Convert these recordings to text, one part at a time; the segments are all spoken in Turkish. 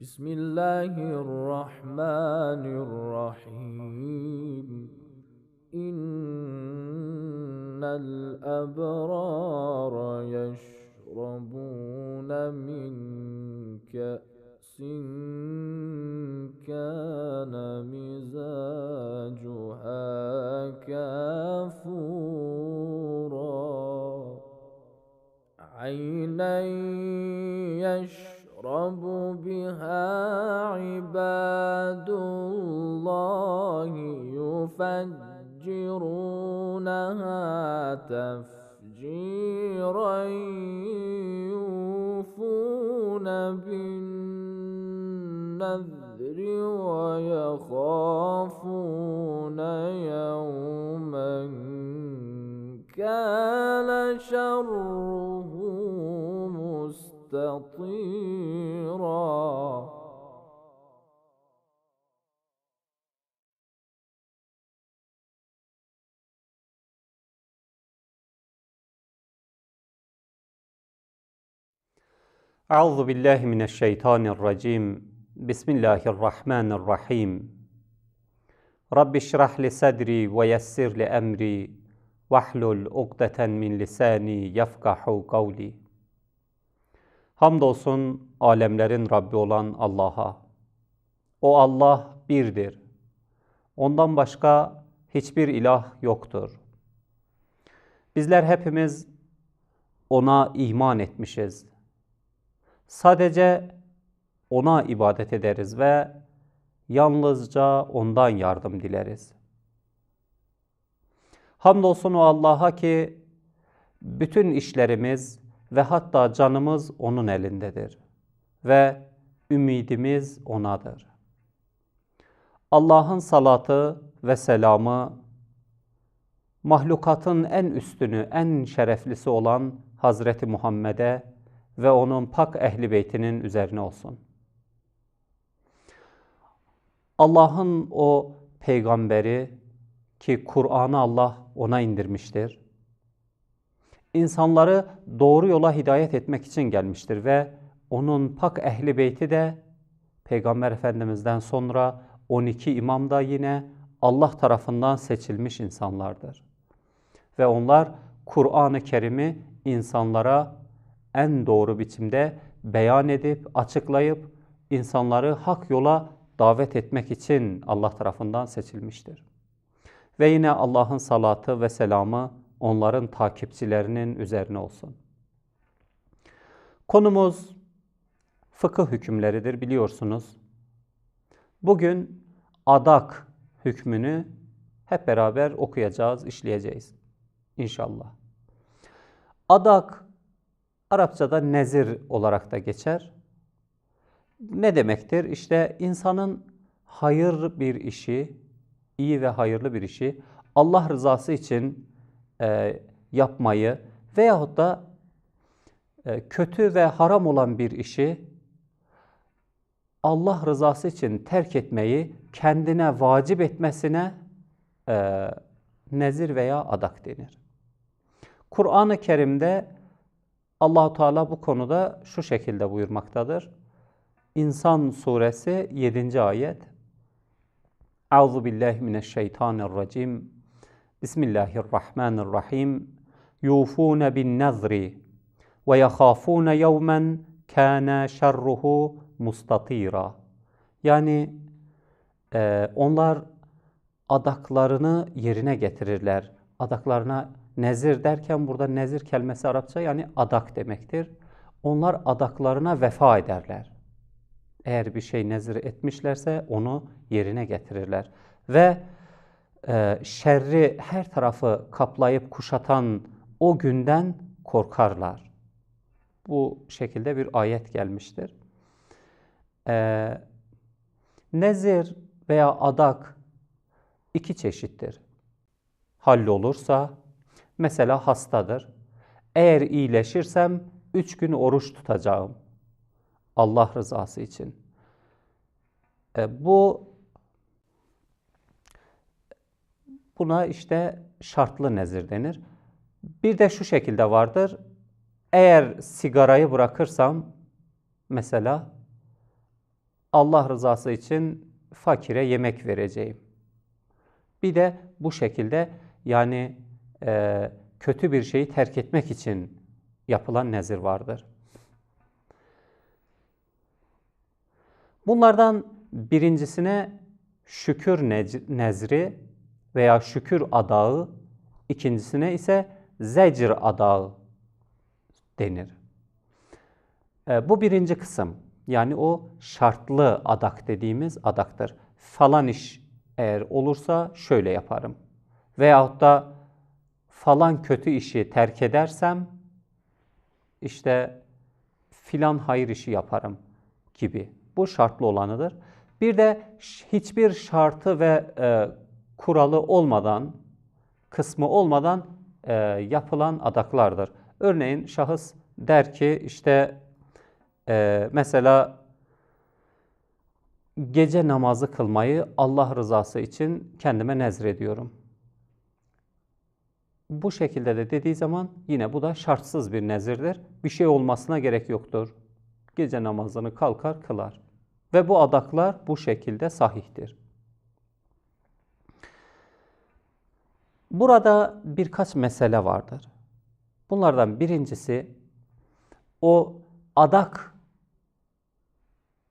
بسم الله الرحمن الرحيم. إن الأبرار يشربون من كأس كان مزاجها كافورا. عينا يشرب بها عباد الله يفجرونها تفجيرا يوفون بالنذر ويخافون يوما كان شره مستطيرا Euzu billahi mineşşeytanirracim. Bismillahirrahmanirrahim. Rabbi şrah li sadri ve yessir li emri vahlul ukdeten min lisani yefkahu kavli. Hamdolsun alemlerin Rabbi olan Allah'a. O Allah birdir. Ondan başka hiçbir ilah yoktur. Bizler hepimiz ona iman etmişiz. Sadece ona ibadet ederiz ve yalnızca ondan yardım dileriz. Hamdolsun o Allah'a ki bütün işlerimiz ve hatta canımız onun elindedir ve ümidimiz onadır. Allah'ın salatı ve selamı mahlukatın en üstünü, en şereflisi olan Hazreti Muhammed'e ve onun pak ehli beytinin üzerine olsun. Allah'ın o peygamberi ki Kur'an'ı Allah ona indirmiştir. İnsanları doğru yola hidayet etmek için gelmiştir ve onun pak ehli beyti de Peygamber Efendimiz'den sonra 12 imam da yine Allah tarafından seçilmiş insanlardır. Ve onlar Kur'an-ı Kerim'i insanlara en doğru biçimde beyan edip, açıklayıp insanları hak yola davet etmek için Allah tarafından seçilmiştir. Ve yine Allah'ın salatı ve selamı onların takipçilerinin üzerine olsun. Konumuz fıkıh hükümleridir biliyorsunuz. Bugün adak hükmünü hep beraber okuyacağız, işleyeceğiz inşallah. Adak Arapçada nezir olarak da geçer. Ne demektir? İşte insanın hayır bir işi, iyi ve hayırlı bir işi Allah rızası için e, yapmayı veyahut da e, kötü ve haram olan bir işi Allah rızası için terk etmeyi kendine vacip etmesine e, nezir veya adak denir. Kur'an-ı Kerim'de Allahu Teala bu konuda şu şekilde buyurmaktadır. İnsan suresi 7. ayet. Euzu billahi mineşşeytanirracim. Bismillahirrahmanirrahim. Yufun bin nazri ve yahafun yevmen kana şerruhu mustatira. Yani e, onlar adaklarını yerine getirirler. Adaklarına Nezir derken burada nezir kelimesi Arapça yani adak demektir. Onlar adaklarına vefa ederler. Eğer bir şey nezir etmişlerse onu yerine getirirler. Ve e, şerri her tarafı kaplayıp kuşatan o günden korkarlar. Bu şekilde bir ayet gelmiştir. E, nezir veya adak iki çeşittir. Hallolursa Mesela hastadır. Eğer iyileşirsem üç gün oruç tutacağım. Allah rızası için. E, bu buna işte şartlı nezir denir. Bir de şu şekilde vardır. Eğer sigarayı bırakırsam mesela Allah rızası için fakire yemek vereceğim. Bir de bu şekilde yani e, kötü bir şeyi terk etmek için yapılan nezir vardır. Bunlardan birincisine şükür nezri veya şükür adağı, ikincisine ise zecr adağı denir. E, bu birinci kısım. Yani o şartlı adak dediğimiz adaktır. Falan iş eğer olursa şöyle yaparım. Veyahut da falan kötü işi terk edersem işte filan hayır işi yaparım gibi. Bu şartlı olanıdır. Bir de hiçbir şartı ve e, kuralı olmadan, kısmı olmadan e, yapılan adaklardır. Örneğin şahıs der ki işte e, mesela gece namazı kılmayı Allah rızası için kendime nezrediyorum. Bu şekilde de dediği zaman yine bu da şartsız bir nezirdir. Bir şey olmasına gerek yoktur. Gece namazını kalkar kılar. Ve bu adaklar bu şekilde sahihtir. Burada birkaç mesele vardır. Bunlardan birincisi o adak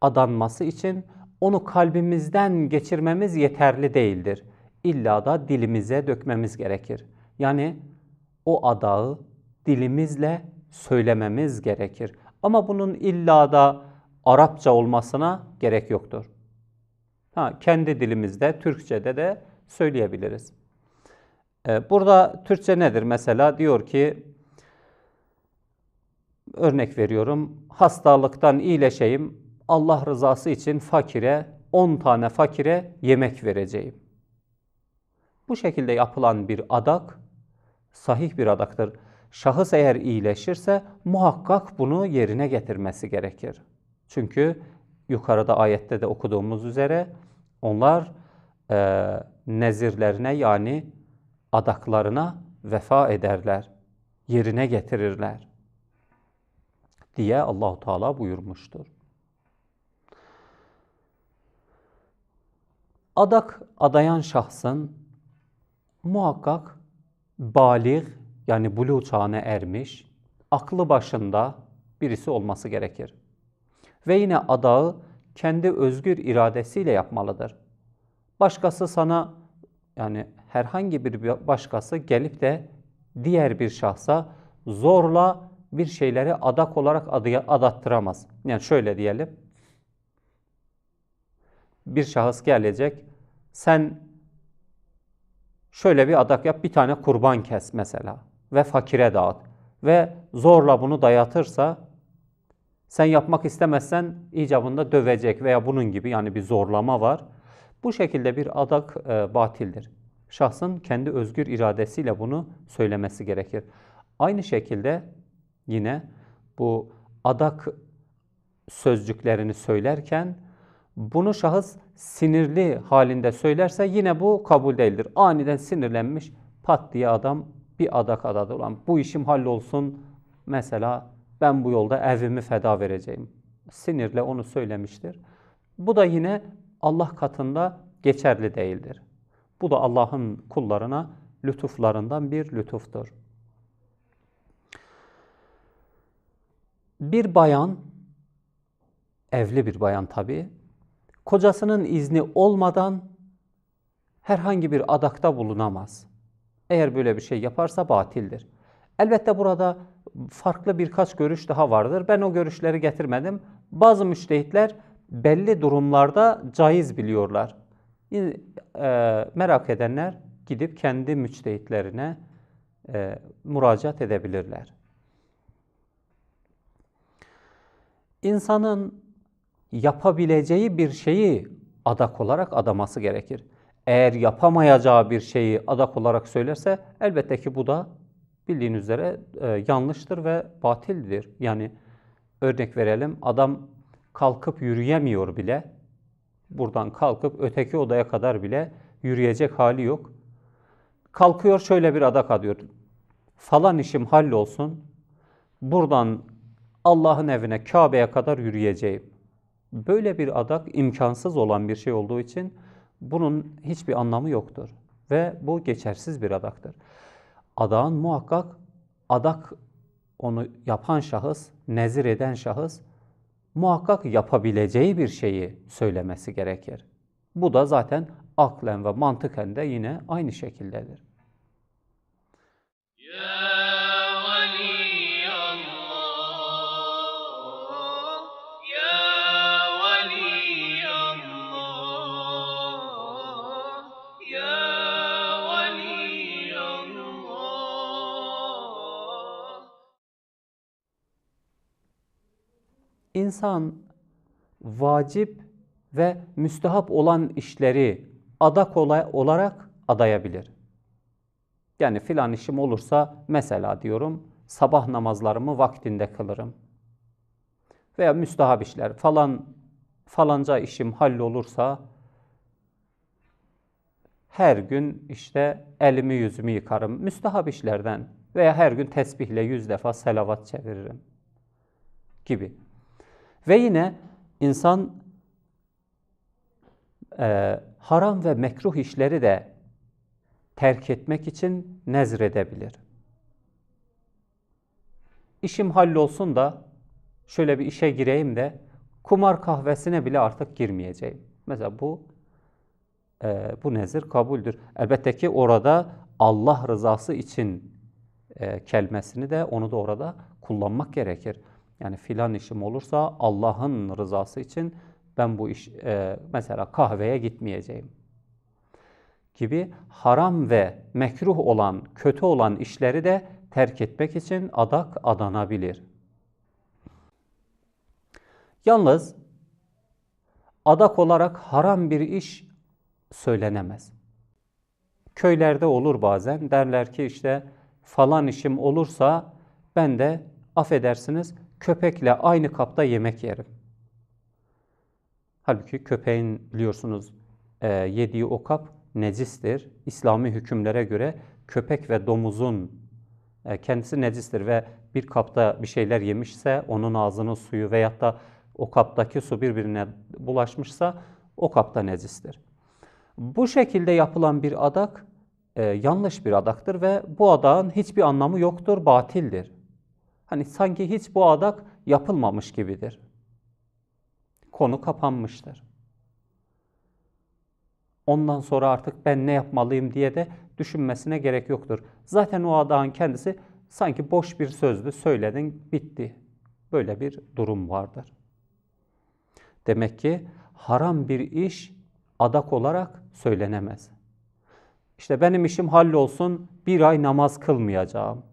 adanması için onu kalbimizden geçirmemiz yeterli değildir. İlla da dilimize dökmemiz gerekir. Yani o adağı dilimizle söylememiz gerekir. Ama bunun illa da Arapça olmasına gerek yoktur. Ha, kendi dilimizde, Türkçe'de de söyleyebiliriz. Ee, Burada Türkçe nedir? Mesela diyor ki, örnek veriyorum, hastalıktan iyileşeyim, Allah rızası için fakire, 10 tane fakire yemek vereceğim. Bu şekilde yapılan bir adak, sahih bir adaqdır. Şahıs əgər iyiləşirsə, muhaqqaq bunu yerinə gətirməsi gərəkir. Çünki yuxarıda ayətdə də oxuduğumuz üzrə onlar e, nəzirlərinə, yəni adaqlarına vəfa edərlər, yerinə gətirirlər deyə Allahu Teala buyurmuşdur. Adaq adayan şəxsin muhaqqaq balik yani buluğ çağına ermiş, aklı başında birisi olması gerekir. Ve yine adağı kendi özgür iradesiyle yapmalıdır. Başkası sana yani herhangi bir başkası gelip de diğer bir şahsa zorla bir şeyleri adak olarak adıya adattıramaz. Yani şöyle diyelim. Bir şahıs gelecek. Sen şöyle bir adak yap, bir tane kurban kes mesela ve fakire dağıt ve zorla bunu dayatırsa sen yapmak istemezsen icabında dövecek veya bunun gibi yani bir zorlama var. Bu şekilde bir adak e, batildir. Şahsın kendi özgür iradesiyle bunu söylemesi gerekir. Aynı şekilde yine bu adak sözcüklerini söylerken bunu şahıs sinirli halinde söylerse yine bu kabul değildir. Aniden sinirlenmiş pat diye adam bir adak adadı. Ulan bu işim hallolsun mesela ben bu yolda evimi feda vereceğim. Sinirle onu söylemiştir. Bu da yine Allah katında geçerli değildir. Bu da Allah'ın kullarına lütuflarından bir lütuftur. Bir bayan, evli bir bayan tabi, kocasının izni olmadan herhangi bir adakta bulunamaz. Eğer böyle bir şey yaparsa batildir. Elbette burada farklı birkaç görüş daha vardır. Ben o görüşleri getirmedim. Bazı müştehitler belli durumlarda caiz biliyorlar. E, merak edenler gidip kendi müçtehitlerine e, müracaat edebilirler. İnsanın yapabileceği bir şeyi adak olarak adaması gerekir. Eğer yapamayacağı bir şeyi adak olarak söylerse elbette ki bu da bildiğiniz üzere e, yanlıştır ve batildir. Yani örnek verelim adam kalkıp yürüyemiyor bile. Buradan kalkıp öteki odaya kadar bile yürüyecek hali yok. Kalkıyor şöyle bir adak adıyor. Falan işim hallolsun. Buradan Allah'ın evine Kabe'ye kadar yürüyeceğim. Böyle bir adak imkansız olan bir şey olduğu için bunun hiçbir anlamı yoktur. Ve bu geçersiz bir adaktır. Adağın muhakkak adak onu yapan şahıs, nezir eden şahıs muhakkak yapabileceği bir şeyi söylemesi gerekir. Bu da zaten aklen ve mantıken de yine aynı şekildedir. يا İnsan vacip ve müstehap olan işleri adak ola- olarak adayabilir. Yani filan işim olursa mesela diyorum sabah namazlarımı vaktinde kılırım. Veya müstehap işler falan falanca işim hallolursa her gün işte elimi yüzümü yıkarım. Müstehap işlerden veya her gün tesbihle yüz defa selavat çeviririm gibi. Ve yine insan e, haram ve mekruh işleri de terk etmek için nezredebilir. İşim hallolsun da şöyle bir işe gireyim de kumar kahvesine bile artık girmeyeceğim. Mesela bu e, bu nezir kabuldür. Elbette ki orada Allah rızası için e, kelimesini de onu da orada kullanmak gerekir. Yani filan işim olursa Allah'ın rızası için ben bu iş e, mesela kahveye gitmeyeceğim gibi haram ve mekruh olan, kötü olan işleri de terk etmek için adak adanabilir. Yalnız adak olarak haram bir iş söylenemez. Köylerde olur bazen derler ki işte falan işim olursa ben de affedersiniz köpekle aynı kapta yemek yerim. Halbuki köpeğin biliyorsunuz e, yediği o kap necistir. İslami hükümlere göre köpek ve domuzun e, kendisi necistir ve bir kapta bir şeyler yemişse onun ağzının suyu veyahut da o kaptaki su birbirine bulaşmışsa o kapta necistir. Bu şekilde yapılan bir adak e, yanlış bir adaktır ve bu adağın hiçbir anlamı yoktur, batildir. Hani sanki hiç bu adak yapılmamış gibidir. Konu kapanmıştır. Ondan sonra artık ben ne yapmalıyım diye de düşünmesine gerek yoktur. Zaten o adağın kendisi sanki boş bir sözdü, söyledin, bitti. Böyle bir durum vardır. Demek ki haram bir iş adak olarak söylenemez. İşte benim işim hallolsun, bir ay namaz kılmayacağım.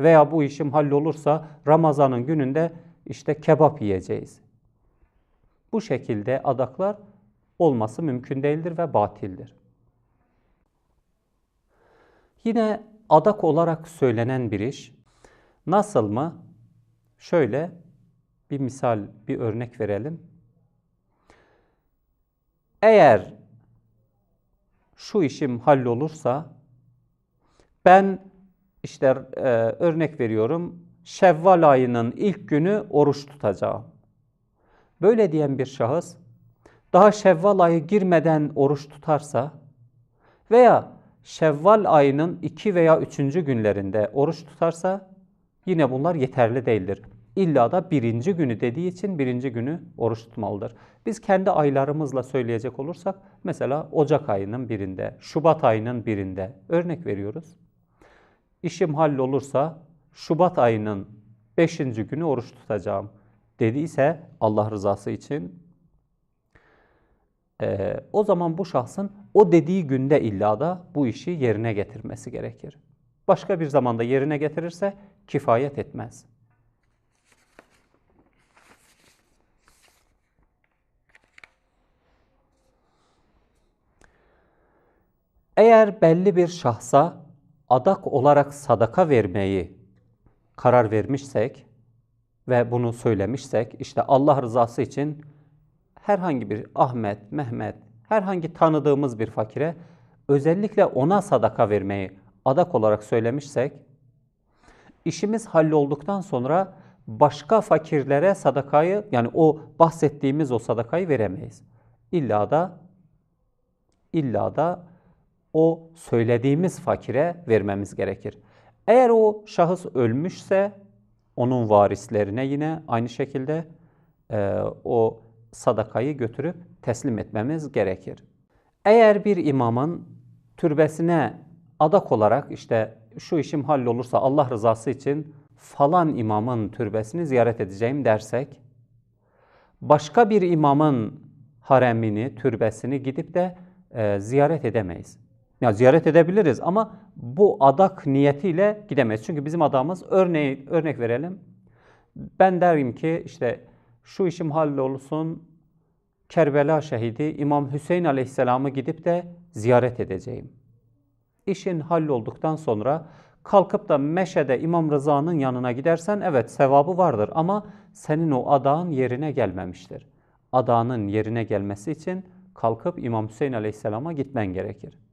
Veya bu işim hallolursa Ramazan'ın gününde işte kebap yiyeceğiz. Bu şekilde adaklar olması mümkün değildir ve batildir. Yine adak olarak söylenen bir iş nasıl mı? Şöyle bir misal, bir örnek verelim. Eğer şu işim hallolursa ben işte e, örnek veriyorum Şevval ayının ilk günü oruç tutacağım. Böyle diyen bir şahıs daha Şevval ayı girmeden oruç tutarsa veya Şevval ayının iki veya üçüncü günlerinde oruç tutarsa yine bunlar yeterli değildir. İlla da birinci günü dediği için birinci günü oruç tutmalıdır. Biz kendi aylarımızla söyleyecek olursak mesela Ocak ayının birinde, Şubat ayının birinde örnek veriyoruz. İşim hallolursa Şubat ayının beşinci günü oruç tutacağım dediyse Allah rızası için e, o zaman bu şahsın o dediği günde illa da bu işi yerine getirmesi gerekir. Başka bir zamanda yerine getirirse kifayet etmez. Eğer belli bir şahsa adak olarak sadaka vermeyi karar vermişsek ve bunu söylemişsek, işte Allah rızası için herhangi bir Ahmet, Mehmet, herhangi tanıdığımız bir fakire özellikle ona sadaka vermeyi adak olarak söylemişsek, işimiz hallolduktan sonra başka fakirlere sadakayı yani o bahsettiğimiz o sadakayı veremeyiz. İlla da illa da o söylediğimiz fakire vermemiz gerekir. Eğer o şahıs ölmüşse onun varislerine yine aynı şekilde e, o sadakayı götürüp teslim etmemiz gerekir. Eğer bir imamın türbesine adak olarak işte şu işim hallolursa Allah rızası için falan imamın türbesini ziyaret edeceğim dersek, başka bir imamın haremini, türbesini gidip de e, ziyaret edemeyiz. Ya ziyaret edebiliriz ama bu adak niyetiyle gidemeyiz. Çünkü bizim adamız örneği örnek verelim. Ben derim ki işte şu işim hallolsun. Kerbela şehidi İmam Hüseyin Aleyhisselam'ı gidip de ziyaret edeceğim. İşin hallolduktan sonra kalkıp da Meşe'de İmam Rıza'nın yanına gidersen evet sevabı vardır ama senin o adağın yerine gelmemiştir. Adağının yerine gelmesi için kalkıp İmam Hüseyin Aleyhisselam'a gitmen gerekir.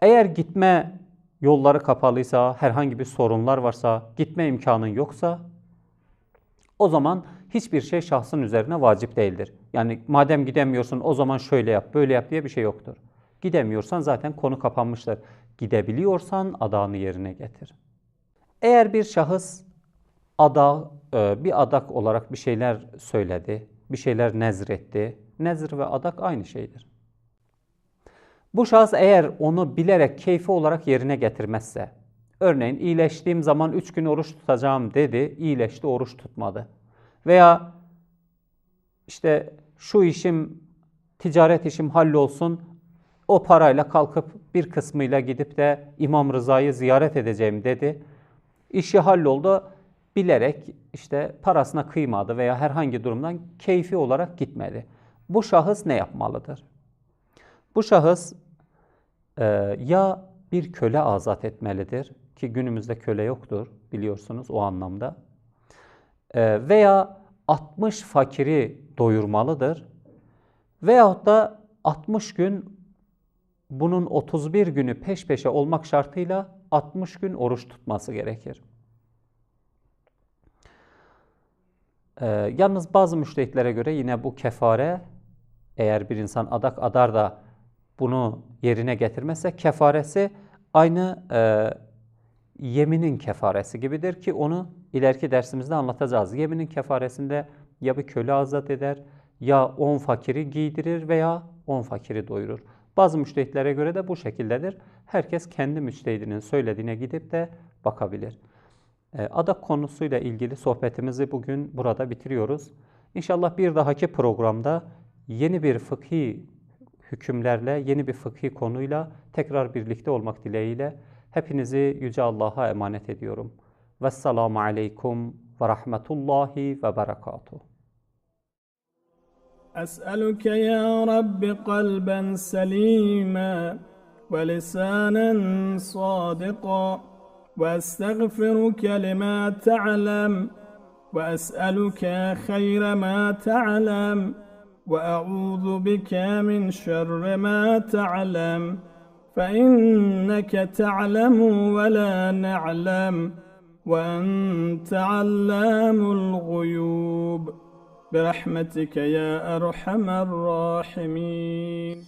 Eğer gitme yolları kapalıysa, herhangi bir sorunlar varsa, gitme imkanın yoksa o zaman hiçbir şey şahsın üzerine vacip değildir. Yani madem gidemiyorsun o zaman şöyle yap, böyle yap diye bir şey yoktur. Gidemiyorsan zaten konu kapanmıştır. Gidebiliyorsan adağını yerine getir. Eğer bir şahıs ada, e, bir adak olarak bir şeyler söyledi, bir şeyler nezretti. Nezr ve adak aynı şeydir. Bu şahıs eğer onu bilerek keyfi olarak yerine getirmezse, örneğin iyileştiğim zaman üç gün oruç tutacağım dedi, iyileşti oruç tutmadı. Veya işte şu işim, ticaret işim hallolsun, o parayla kalkıp bir kısmıyla gidip de İmam Rıza'yı ziyaret edeceğim dedi. İşi halloldu, bilerek işte parasına kıymadı veya herhangi durumdan keyfi olarak gitmedi. Bu şahıs ne yapmalıdır? Bu şahıs e, ya bir köle azat etmelidir ki günümüzde köle yoktur biliyorsunuz o anlamda. E, veya 60 fakiri doyurmalıdır. Veyahut da 60 gün bunun 31 günü peş peşe olmak şartıyla 60 gün oruç tutması gerekir. Ee, yalnız bazı müştehitlere göre yine bu kefare eğer bir insan adak adar da bunu yerine getirmezse kefaresi aynı e, yeminin kefaresi gibidir ki onu ileriki dersimizde anlatacağız. Yeminin kefaresinde ya bir köle azat eder ya 10 fakiri giydirir veya 10 fakiri doyurur. Bazı müştehitlere göre de bu şekildedir. Herkes kendi müştehidinin söylediğine gidip de bakabilir. E, adak konusuyla ilgili sohbetimizi bugün burada bitiriyoruz. İnşallah bir dahaki programda yeni bir fıkhi hükümlerle, yeni bir fıkhi konuyla tekrar birlikte olmak dileğiyle hepinizi Yüce Allah'a emanet ediyorum. Vesselamu aleykum ve rahmetullahi ve berekatuhu. أسألك يا رب قلبا سليما ولسانا صادقا وأستغفرك لما تعلم وأسألك خير ما تعلم وأعوذ بك من شر ما تعلم فإنك تعلم ولا نعلم وأنت علام الغيوب. برحمتك يا أرحم الراحمين.